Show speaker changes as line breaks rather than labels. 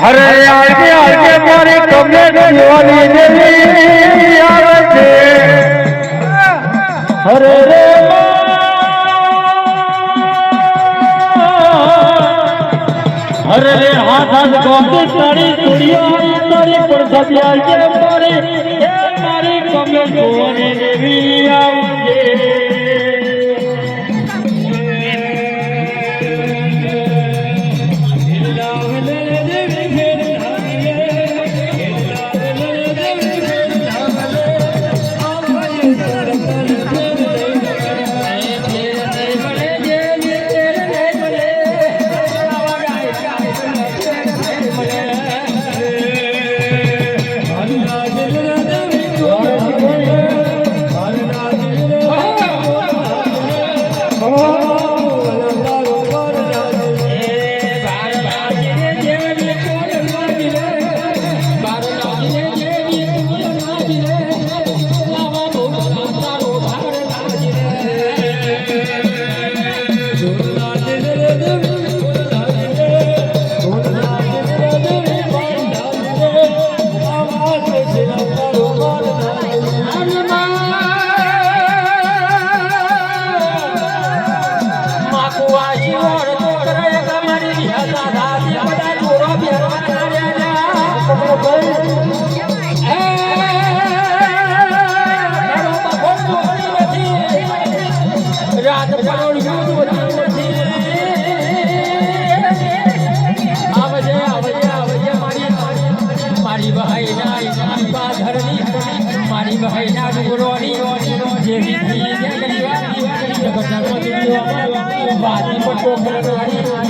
અરે
આજે આજે મારી કમે દિવાળી દેવી આવે છે. હરે રે હરે રે હાથ હાથ ગોપી તારી દુનિયા તારી પર સભ્યા છે મારી. મારી કમે દિવાળી દેવી આવે
રાત Oh. જગતનાથમાંથી